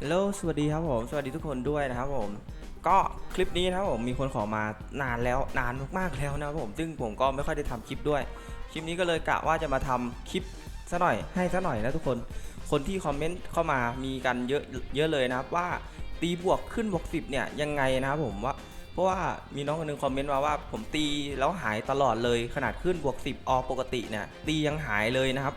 ฮัลโหลสวัสดีครับผม สวัสดีทุกคนด้วยนะครับผม ก็คลิปนี้นะครับผมมีคนขอมานานแล้วนานมากๆแล้วนะครับผมซึ่งผมก็ไม่ค่อยได้ทำคลิปด้วย คลิปนี้ก็เลยกะว่าจะมาทำคลิปซะหน่อยให้ซะหน่อยนะทุกคน คนที่คอมเมนต์เข้ามามีกันเยอะเยอะเลยนะครับว่าตีบวกขึ้นบวก10เนี่ยยังไงนะครับผมว่าเพราะว่ามีน้องคนหนึงคอมเมนต์มาว่าผมตีแล้วหายตลอดเลยขนาดขึ้นบวก10ออปกติเนี่ยตียังหายเลยนะครับ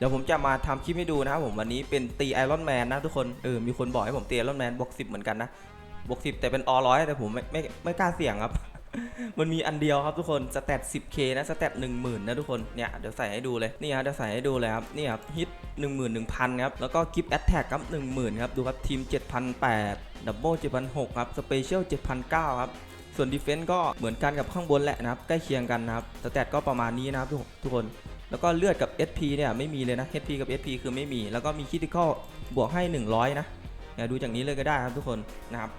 เดี๋ยวผมจะมาทำคลิปให้ดูนะครับผมวันนี้เป็นตีไอรอนแมนนะทุกคนเออมีคนบอกให้ผมตีไอรอนแมนบวก10เหมือนกันนะบวก10แต่เป็นออร้อยแต่ผมไม่ไม่ไม่กล้าเสี่ยงครับ มันมีอันเดียวครับทุกคนสเตต 10k นะสเตต10,000 นะทุกคนเนี่ยเดี๋ยวใส่ให้ดูเลยนี่ครับเดี๋ยวใส่ให้ดูเลยครับนี่ครับฮิต11,000ครับแล้วก็กิฟต์แอตแทกครับ10,000ครับดูครับทีม7,800ดับเบิล7,600ครับสเปเชียล7,900ครับส่วนดีเฟนต์ก็เหมือนกันกับข้างบนแหละนะครับใกล้เคียงกันนะครับสเตตก็ประมาณนี้นะครับทุกคน แล้วก็เลือดกับ SP เนี่ยไม่มีเลยนะ HP กับ SP คือไม่มี แล้วก็มีคิติคอลบวกให้ 100 นะอย่าดูจากนี้เลยก็ได้ครับทุกคนนะครับ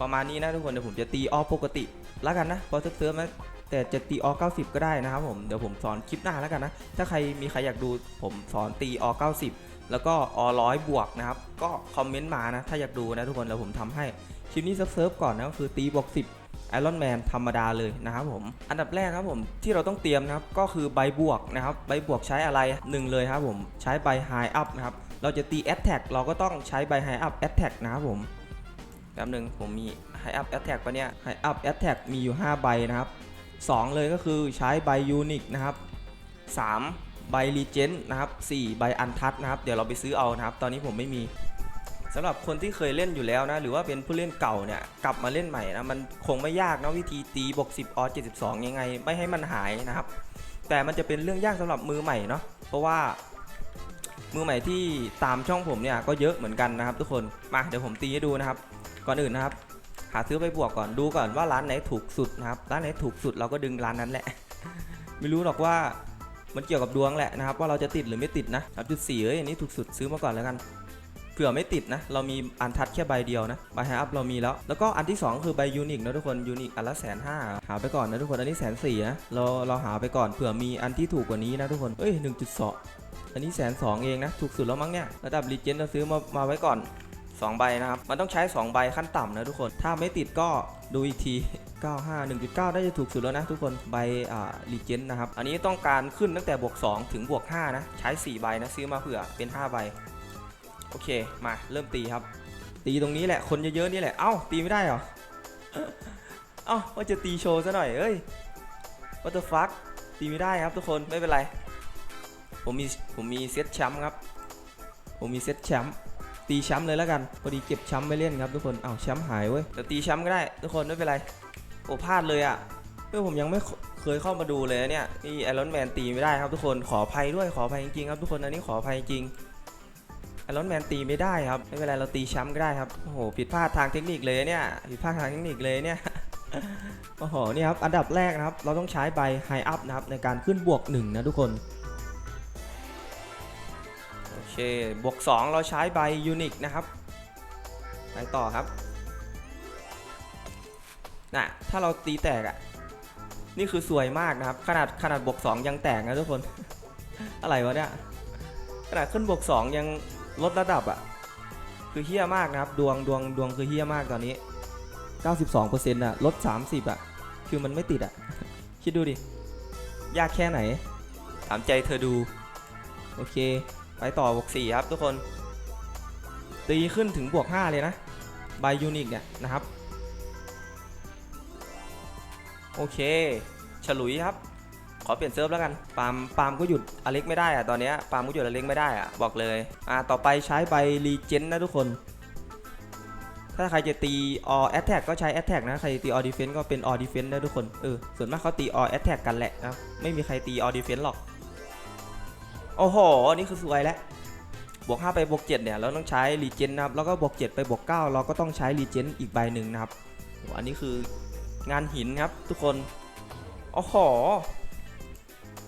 ประมาณนี้นะทุกคนเดี๋ยวผมจะตีออปกติแล้วกันนะพอเซิร์ฟๆนะแต่จะตีออ90 ก็ได้นะครับผมเดี๋ยวผมสอนคลิปหน้าแล้วกันนะถ้าใครมีใครอยากดูผมสอนตีอ90 แล้วก็อร้อยบวกนะครับก็คอมเมนต์มานะถ้าอยากดูนะทุกคนแล้วผมทำให้คลิปนี้เซิร์ฟก่อนนะก็คือตีบวก10 ไอรอนแมนธรรมดาเลยนะครับผม อันดับแรกครับผมที่เราต้องเตรียมนะครับก็คือใบบวกนะครับใบบวกใช้อะไรหนึ่งเลยครับผมใช้ใบไฮอัพนะครับเราจะตีแอตแทกเราก็ต้องใช้ใบไฮอัพแอตแทกนะครับผมแป๊บหนึ่งผมมีไฮอัพแอตแทกปะเนี่ยไฮอัพแอตแทกมีอยู่ 5 ใบนะครับ 2 เลยก็คือใช้ใบยูนิคนะครับ 3 ใบรีเจนนะครับ 4 ใบอันทัชนะครับ เดี๋ยวเราไปซื้อเอานะครับ ตอนนี้ผมไม่มี สำหรับคนที่เคยเล่นอยู่แล้วนะ หรือว่าเป็นผู้เล่นเก่าเนี่ยกลับมาเล่นใหม่นะมันคงไม่ยากนะวิธีตีบวก10ออ72 ยังไง ไม่ให้มันหายนะครับ แต่มันจะเป็นเรื่องยากสำหรับมือใหม่เนาะเพราะว่า มือใหม่ที่ตามช่องผมเนี่ยก็เยอะเหมือนกันนะครับ ทุกคนมาเดี๋ยวผมตีให้ดูนะครับ ก่อนอื่นนะครับ หาซื้อไปบวกก่อนดูก่อนว่าร้านไหนถูกสุดนะครับร้านไหนถูกสุดเราก็ดึงร้านนั้นแหละ ไม่รู้หรอกว่ามันเกี่ยวกับดวงแหละนะครับว่าเราจะติดหรือไม่ติดนะ3.4เอ้ยอันนี้ถูกสุดซื้อมาก่อนแล้วกัน ผื่อไม่ติดนะ เรามีอันทัดแค่ใบเดียวนะใบไฮอัพเรามีแล้ว แล้วก็อันที่ 2 คือใบยูนิคนะทุกคนยูนิคอันละแสนห้าหาไปก่อนนะทุกคนอันนี้แสนสี่นะเราเราหาไปก่อนเผื่อมีอันที่ถูกกว่านี้นะทุกคนเอ้ยหนึ่งจุดสองอันนี้แสนสองเองนะถูกสุดแล้วมั้งเนี่ยระดับรีเจนเราซื้อมามาไว้ก่อน2ใบนะครับ มันต้องใช้ 2 ใบขั้นต่ำนะทุกคน ถ้าไม่ติดก็ดูอีกที 95 1.9 ได้จะถูกสุดแล้วนะทุกคน ใบอ่ารีเจนนะครับ อันนี้ต้องการขึ้นตั้งแต่บวก 2 ถึงบวก 5 นะ ใช้ 4 ใบนะ ซื้อมาเผื่อเป็น 5 ใบ โอเคมาเริ่มตีครับ ตีตรงนี้แหละคนเยอะๆนี่แหละเอ้าตีไม่ได้เหรอเอ้าว่าจะตีโชว์ซะหน่อยเอ้ย what the fuck ตีไม่ได้ครับทุกคนไม่เป็นไร ผมมีผมมีเซตแชมป์ครับ ผมมีเซตแชมป์ตีแชมป์เลยแล้วกันพอดีเก็บแชมป์ไม่เล่นครับทุกคนเอ้าแชมป์หายเว้ยแต่ตีแชมป์ก็ได้ทุกคนไม่เป็นไรโอ้พลาดเลยอะ่ะเพื่อผมยังไม่เคยเข้ามาดูเลยเนี่ยนี่ไอรอนแมนตีไม่ได้ครับทุกคนขออภัยด้วยขออภัยจริงๆครับทุกคนอันนี้ขออภัยจริง รอนแมนตีไม่ได้ครับไม่เป็นไรเราตีแชมป์ก็ได้ครับโอ้โหผิดพลาดทางเทคนิคเลยเนี่ยผิดพลาดทางเทคนิคเลยเนี่ยโอ้โหนี่ครับอันดับแรกนะครับ เราต้องใช้ใบไฮอัพนะครับในการขึ้นบวกหนึ่งนะทุกคนโอเคบวก2 เราใช้ใบยูนิคนะครับไปต่อครับน่ะถ้าเราตีแตกอะ่ะนี่คือสวยมากนะครับ ขนาดขนาดบวก2ยังแตกนะทุกคน อะไรวะเนี่ยขนาดขึ้นบวก2ยัง ลดระดับอะ่ะคือเฮี้ยมากนะครับดวงดวงดวงคือเฮี้ยมากตอนนี้ 92%อะลด 30 อะ คือมันไม่ติดอะ คิดดูดิ ยากแค่ไหน ถามใจเธอดู โอเค ไปต่อ บวก 4 ครับทุกคน ตีขึ้นถึงบวก 5 เลยนะใบยูนิคเนี่ยนะครับ โอเค ฉลุยครับ อเปลี่ยนเซิร์ฟแล้วกันปามปามก็หยุดอเล็กไม่ได้อะตอนเนี้ยปามก็หยุดอเล็กไม่ได้อะบอกเลยอ่าต่อไปใช้ใบรีเจนนะทุกคน ถ้าใครจะตีออแอตแทกก็ใช้แอตแทกนะใครตีออดีเฟนก็เป็นออดีเฟนนะทุกคนเออส่วนมากเขาตีออแอตแทกกันแหละนะไม่มีใครตีออดีเฟนหรอกโอ้โหนี่คือสวยแล้วบวก5ไปบวก7เนี่ยเราต้องใช้รีเจนนะครับแล้วก็บวก7ไปบวก9เราก็ต้องใช้รีเจนอีกใบหนึ่งนะครับอ้อันนี้คืองานหินครับทุกคนโอ้โห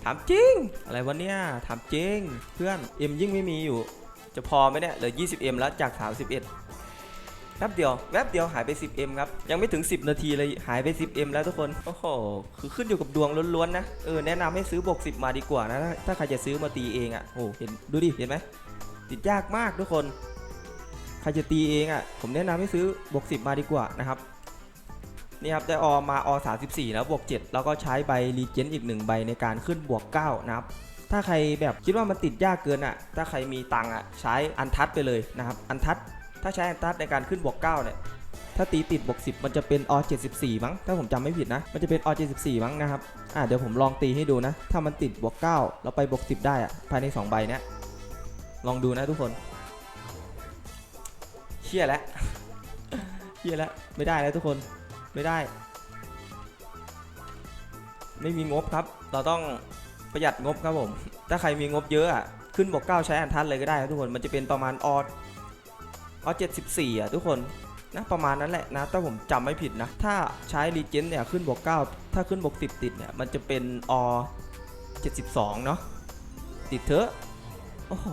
ถามจริง อะไรวะเนี่ย ถามจริง เพื่อน M ยิ่งไม่มีอยู่ จะพอไหมเนี่ย เหลือ 20M แล้วจาก 31 แป๊บเดียวแวบเดียวหายไป 10M ครับ ยังไม่ถึง 10 นาทีเลย หายไป 10M แล้วทุกคน โอ้โห คือขึ้นอยู่กับดวงล้วนๆนะ เออ แนะนำให้ซื้อบวก10 มาดีกว่านะ ถ้าถ้าใครจะซื้อมาตีเองอะ่ะโอ้เห็น ดูดิ เห็นไหม ติดยากมากทุกคน ใครจะตีเองอะ่ะ ผมแนะนำให้ซื้อบวก10 มาดีกว่านะครับ นี่ครับได้ออมาอ34 แล้วบวก 7 แล้วก็ใช้ใบรีเจนอีก 1 ใบในการขึ้นบวก 9 นะครับ ถ้าใครแบบคิดว่ามันติดยากเกินอะ่ะ ถ้าใครมีตังค์อะใช้อันทัดไปเลยนะครับ อันทัด ถ้าใช้อันทัดในการขึ้นบวก 9 เนี่ย ถ้าตีติดบวก 10 มันจะเป็นอ74 มั้ง ถ้าผมจำไม่ผิดนะ มันจะเป็นอ74 มั้งนะครับ อ่าเดี๋ยวผมลองตีให้ดูนะ ถ้ามันติดบวก 9 แล้วไปบวก 10 ได้อะภายใน 2 ใบเนี้ย ลองดูนะทุกคน เชี่ยแล้ว เชี่ยแล้ว ไม่ได้แล้วทุกคน ไม่ได้ ไม่มีงบครับ เราต้องประหยัดงบครับผม ถ้าใครมีงบเยอะอะ ขึ้นบวก9ใช้อันทัดเลยก็ได้ครับทุกคน มันจะเป็นประมาณอออ74อะทุกคนนะประมาณนั้นแหละนะถ้าผมจำไม่ผิดนะ ถ้าใช้รีเจนเนี่ยขึ้นบวก9ถ้าขึ้นบวก10ติดเนี่ยมันจะเป็นอ72เนาะติดเถอะโอ้โห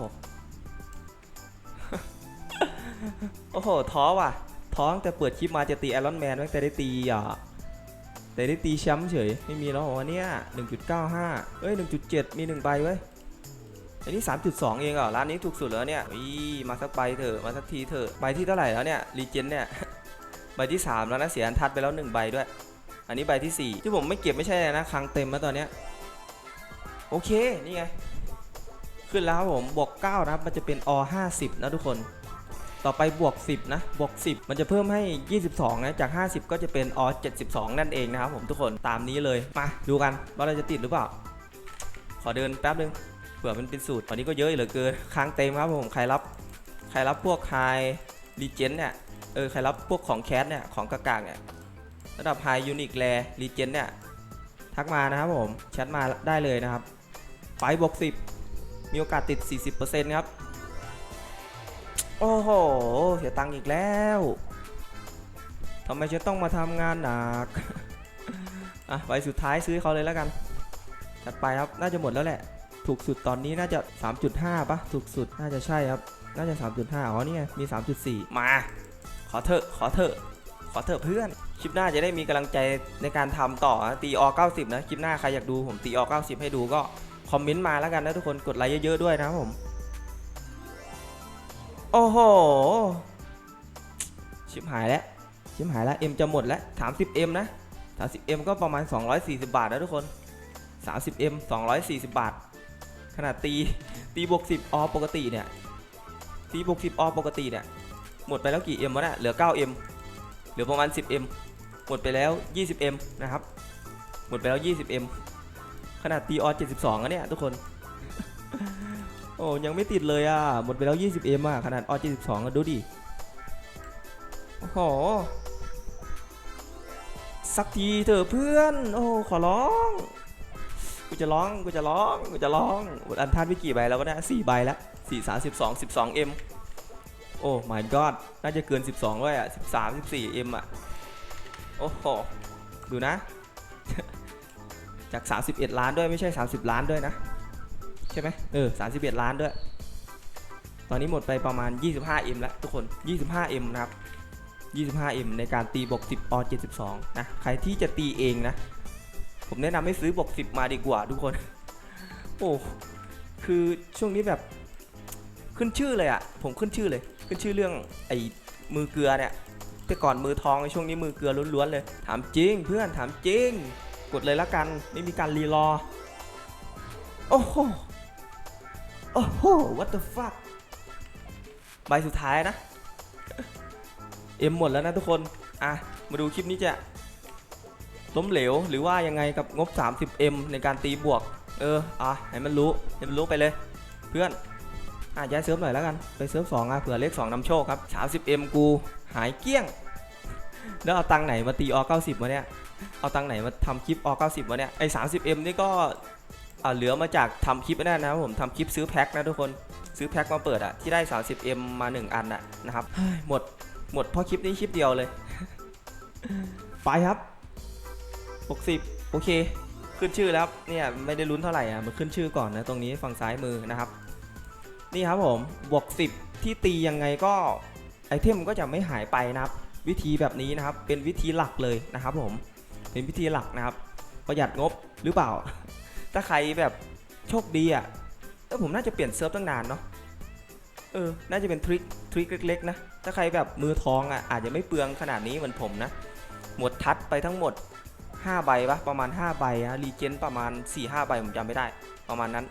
โอ้โหท้อว่ะ ท้องแต่เปิดคลิปมาจะตีไอรอนแมนแต่ได้ตีอะแต่ได้ตีแชมป์เฉย ไม่มีแล้วเหรอวะเนี่ย1.95เอ้ย1.7มี1ใบเว้ยอันนี้ 3.2 เองเหรอร้านนี้ถูกสุดแล้วเนี่ยอีมาสักใบเถอะมาสักทีเถอะใบที่เท่าไหร่แล้วเนี่ยรีเจนเนี่ยใบที่ 3 แล้วนะเสียอันทัดไปแล้ว 1 ใบด้วย อันนี้ใบที่ 4 ที่ผมไม่เก็บไม่ใช่นะคลังเต็มแล้วตอนเนี้ยโอเค นี่ไง ขึ้นแล้วผมบวก9นะครับมันจะเป็นอ50นะทุกคน ต่อไปบวก 10 นะ บวก 10 มันจะเพิ่มให้ 22 นะ จาก 50 ก็จะเป็นออ72 นั่นเองนะครับผมทุกคนตามนี้เลย มาดูกันว่าเราจะติดหรือเปล่า ขอเดินแป๊บนึงเผื่อมันเป็นสูตรตอนนี้ก็เยอะเหลือเกินค้างเต็มครับผมใครรับ ใครรับพวกไฮรีเจนเนี่ยเออใครรับพวกของแคสเนี่ยของกากางเนี่ยระดับไฮยูนิคแรรีเจนเนี่ยทักมานะครับผมแชทมาได้เลยนะครับ ไปบวก10 มีโอกาสติด 40%ครับ โอ้โหเสียตังค์อีกแล้วทำไมฉันต้องมาทำงานหนัก อะใบสุดท้ายซื้อเขาเลยแล้วกัน จัดไปครับ น่าจะหมดแล้วแหละ ถูกสุดตอนนี้น่าจะ 3.5ปะถูกสุดน่าจะใช่ครับ น่าจะ 3.5 อ๋อนี่ไงมี 3.4 มา ขอเถอะ ขอเถอะ ขอเถอะเพื่อน คลิปหน้าจะได้มีกำลังใจในการทำต่อ ตีอ90 นะ คลิปหน้าใครอยากดูผมตีอ90 ให้ดูก็คอมเมนต์มาแล้วกันนะทุกคน กดไลค์เยอะๆด้วยนะครับผม โอ้โห ชิบหายแล้ว ชิบหายแล้ว M จะหมดแล้ว 30M นะ 30M ก็ประมาณ240บาทนะทุกคน 30M 240บาท ขนาดตี ตีบวก10อปกติเนี่ย ตีบวก10อปกติเนี่ย หมดไปแล้วกี่ M วะเนี่ยเหลือ 9M เหลือประมาณ 10M หมดไปแล้ว 20M นะครับ หมดไปแล้ว 20M ขนาดตีออ72อะเนี่ยทุกคน อ้ยังไม่ติดเลยอะ หมดไปแล้ว 20M อะ ขนาดอ72อะดูดิ โอ้โห สักทีเถอะเพื่อน โอ้ขอร้อง กูจะร้อง กูจะร้อง กูจะร้องหมดอันทันไปกี่ใบแล้วก็ได้สี่ใบแล้วสี่สามสิบสองสิบสองเอ็มโอ้ my god น่าจะเกิน 12ด้วยอะ 13 14 M อะ โอ้โห ดูนะ จาก 31 ล้านด้วยไม่ใช่ 30 ล้านด้วยนะ ใช่ไหมเออ31ล้านด้วย ตอนนี้หมดไปประมาณ 25M แล้วทุกคน 25M นะครับ 25M ในการตีบวก10อ72 นะ ใครที่จะตีเองนะ ผมแนะนำให้ซื้อบวก10 มาดีกว่าทุกคน โอ้ คือช่วงนี้แบบขึ้นชื่อเลยอะผมขึ้นชื่อเลย ขึ้นชื่อเรื่องไอ้มือเกลือเนี่ยแต่ก่อนมือทองในช่วงนี้มือเกลือล้วนๆเลย ถามจริงเพื่อนถามจริง กดเลยละกัน ไม่มีการรีรอ โอ้โห โอ้โห what the fuck ใบสุดท้ายนะ เอ็มหมดแล้วนะทุกคน อะ มาดูคลิปนี้จะล้มเหลวหรือว่ายังไงกับงบ 30M ในการตีบวก เออ อะ ให้มันรู้ ให้มันรู้ไปเลย เพื่อน อะย้ายเซิร์ฟหน่อยแล้วกัน ไปเซิร์ฟ2อะ เผื่อเลข2นำโชคครับ 30M กูหายเกี้ยง แล้วเอาตังไหนมาตีอ90วะเนี่ย เอาตังไหนมาทำคลิปอ90วะเนี่ย ไอ้ 30M นี่ก็ อ่าเหลือมาจากทำคลิปนั่นนะครับผมทำคลิปซื้อแพ็คนะทุกคนซื้อแพ็คมาเปิดอะที่ได้ 30M มา 1 อันอะนะครับหมดหมดเพราะคลิปนี้คลิปเดียวเลย ไปครับ 60 โอเค ขึ้นชื่อแล้วเนี่ยไม่ได้ลุ้นเท่าไหร่อะมันขึ้นชื่อก่อนนะตรงนี้ฝั่งซ้ายมือนะครับ นี่ครับผมบวก 10 ที่ตียังไงก็ไอเทมก็จะไม่หายไปนะครับวิธีแบบนี้นะครับเป็นวิธีหลักเลยนะครับผมเป็นวิธีหลักนะครับ ประหยัดงบหรือเปล่า ถ้าใครแบบโชคดีอะเออผมน่าจะเปลี่ยนเซิร์ฟตั้งนานเนาะเออ น่าจะเป็นทริคทริคเล็กๆนะ ถ้าใครแบบมือทองอะอาจจะไม่เปลืองขนาดนี้เหมือนผมนะ หมดทัดไปทั้งหมด 5 ใบปะประมาณ 5 ใบอะรีเจนประมาณ 4 5 ใบผมจำไม่ได้ ประมาณนั้น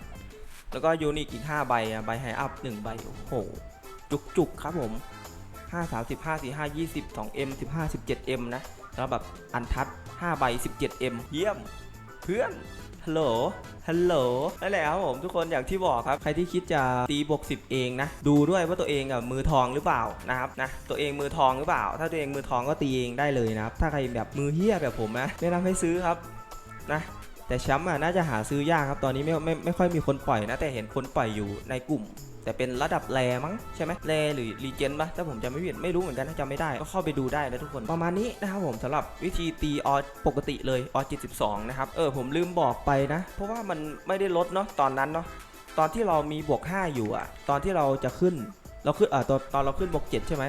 แล้วก็ยูนิคอีก 5 ใบอะใบไฮอัพ1ใบ โอ้โหจุกจุกๆ ครับผม 5 3 5 4 5 20 2M 15 17M นะ แล้วแบบอันทัด 5 ใบ 17M เยี่ยม เพื่อน ฮัลโหล ฮัลโหล นั่นแหละครับผมทุกคนอย่างที่บอกครับ ใครที่คิดจะตีบวก10 เองนะ ดูด้วยว่าตัวเองอะมือทองหรือเปล่านะครับนะ ตัวเองมือทองหรือเปล่า ถ้าตัวเองมือทองก็ตีเองได้เลยนะครับ ถ้าใครแบบมือเฮี้ยแบบผมนะแนะนำให้ซื้อครับนะ แต่แชมป์อะน่าจะหาซื้อยากครับตอนนี้ไม่ไม่ไม่ค่อยมีคนปล่อยนะ แต่เห็นคนปล่อยอยู่ในกลุ่ม แต่เป็นระดับแรมั้งใช่ไหมแรหรือรีเจนปะถ้าผมจำไม่ผิดไม่รู้เหมือนกันถ้าจำไม่ได้ก็เข้าไปดูได้นะทุกคนประมาณนี้นะครับผมสำหรับวิธีตีออปกติเลยออ72นะครับเออผมลืมบอกไปนะ เพราะว่ามันไม่ได้ลดเนาะตอนนั้นเนาะตอนที่เรามีบวก 5 อยู่อะตอนที่เราจะขึ้นเราขึ้นเออตอนตอนเราขึ้นบวก7ใช่ไหม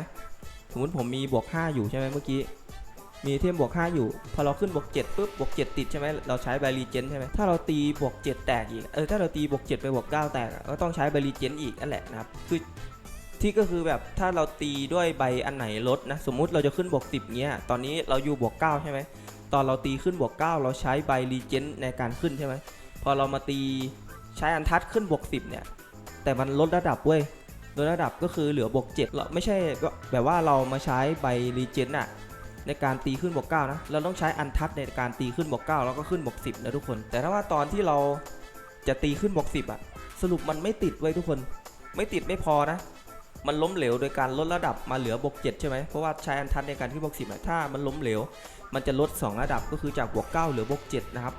สมมติผมมีบวก 5 อยู่ใช่ไหมเมื่อกี้ มีเทมบวก 5 อยู่ พอเราขึ้นบวก7ปุ๊บบวก 7 ติดใช่ไหมเราใช้ใบรีเจนใช่ไหมถ้าเราตีบวก 7 แตกอีกเออถ้าเราตีบวก 7 ไปบวก 9 แตกก็ต้องใช้ใบรีเจนอีกนั่นแหละนะครับคือที่ก็คือแบบถ้าเราตีด้วยใบอันไหนลดนะสมมุติเราจะขึ้นบวก 10เงี้ยตอนนี้เราอยู่บวก 9 ใช่ไหมตอนเราตีขึ้นบวก 9 เราใช้ใบรีเจนในการขึ้นใช่ไหมพอเรามาตีใช้อันทัดขึ้นบวก 10 เนี่ยแต่มันลดระดับเว้ยลดระดับก็คือเหลือบวก7เราไม่ใช่แบบว่าเรามาใช้ใบรีเจนอะ ในการตีขึ้นบวก9นะ เราต้องใช้อันทัดในการตีขึ้นบวก9แล้วก็ขึ้นบวก10นะทุกคน แต่ถ้าว่าตอนที่เราจะตีขึ้นบวก10อะสรุปมันไม่ติดไว้ทุกคน ไม่ติดไม่พอนะ มันล้มเหลวโดยการลดระดับมาเหลือบวก7ใช่ไหมเพราะว่าใช้อันทัดในการขึ้นบวก10อะถ้ามันล้มเหลว มันจะลด 2 ระดับก็คือจากบวก9เหลือบวก7นะครับ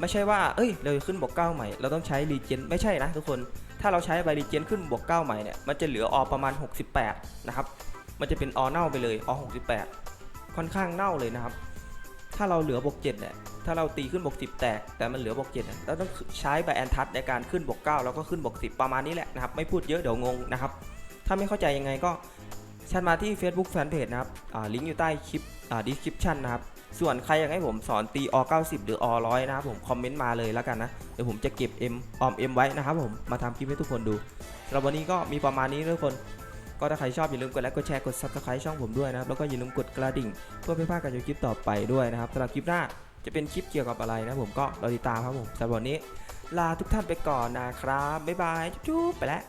ไม่ใช่ว่า เอ้ย เราขึ้นบวก9ใหม่ เราต้องใช้รีเจน ไม่ใช่นะทุกคน ถ้าเราใช้ใบรีเจนขึ้นบวก9ใหม่เนี่ย มันจะเหลืออประมาณ 68 นะครับ มันจะเป็นอเน่าไปเลยอ68 ค่อนข้างเน่าเลยนะครับ ถ้าเราเหลือบวก7เนี่ยถ้าเราตีขึ้นบวก10 แตก แต่มันเหลือบวก7เนี่ยเราต้องใช้ใบแอนทัชในการขึ้นบวก9แล้วก็ขึ้นบวก10 ประมาณนี้แหละนะครับ ไม่พูดเยอะเดี๋ยวงงนะครับ ถ้าไม่เข้าใจยังไงก็แชทมาที่ Facebook Fanpage นะครับอ่าลิงก์อยู่ใต้คลิปอ่า description นะครับ ส่วนใครอยากให้ผมสอนตีอ90 หรืออ100 นะครับผมคอมเมนต์มาเลยแล้วกันนะ เดี๋ยวผมจะเก็บ M ออม M ไว้นะครับผมมาทำคลิปให้ทุกคนดูสำหรับวันนี้ก็มีประมาณนี้ทุกคน ก็ถ้าใครชอบอย่าลืมกดไลค์กดแชร์กด subscribe ช่องผมด้วยนะครับแล้วก็อย่าลืมกดกระดิ่ง เพื่อไม่พลาดการชมคลิปต่อไปด้วยนะครับสำหรับคลิปหน้าจะเป็นคลิปเกี่ยวกับอะไรนะผมก็รอติดตามครับผมสำหรับวันนี้ ลาทุกท่านไปก่อนนะครับบ๊ายบายจุ๊บไปแล้ว